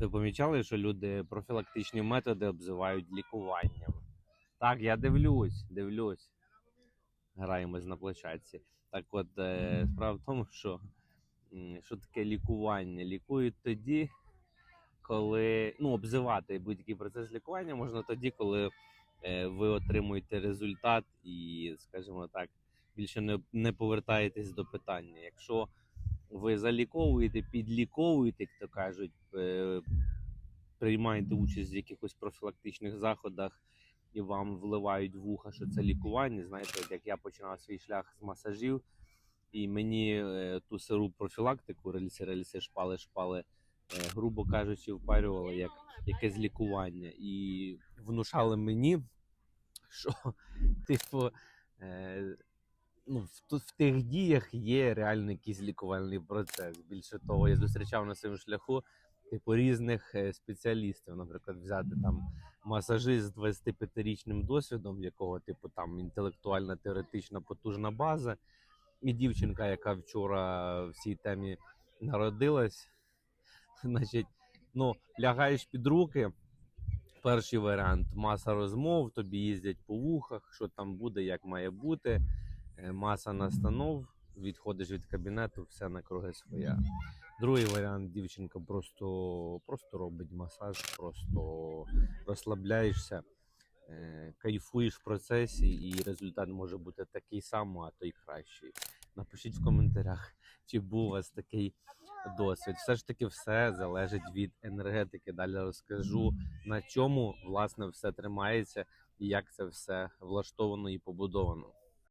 Ви помічали, що люди профілактичні методи обзивають лікуванням? Так, я дивлюсь, дивлюсь. Граємось на площадці. Так от, е, справа в тому, що що таке лікування? Лікують тоді, коли ну, обзивати будь-який процес лікування можна тоді, коли е, ви отримуєте результат і, скажімо так, більше не, не повертаєтесь до питання. Якщо ви заліковуєте, підліковуєте, як то кажуть, е, приймаєте участь в якихось профілактичних заходах і вам вливають в вуха, що це лікування. Знаєте, от як я починав свій шлях з масажів, і мені е, ту сиру профілактику, рельси, рельси, шпали, шпали, е, грубо кажучи, впарювали як якесь лікування. І внушали мені, що, типу, е, ну, в, в тих діях є реально якийсь лікувальний процес. Більше того, я зустрічав на своєму шляху типу різних е, спеціалістів, наприклад, взяти там масажист з 25-річним досвідом, якого типу там інтелектуальна теоретична потужна база, і дівчинка, яка вчора в цій темі народилась. Значить, ну, лягаєш під руки. Перший варіант маса розмов, тобі їздять по вухах, що там буде, як має бути. Е, Маса настанов, відходиш від кабінету, все на круги своя. Другий варіант дівчинка просто, просто робить масаж, просто розслабляєшся, е, кайфуєш в процесі, і результат може бути такий самий, а то й кращий. Напишіть в коментарях, чи був у вас такий досвід. Все ж таки, все залежить від енергетики. Далі розкажу на чому власне все тримається і як це все влаштовано і побудовано.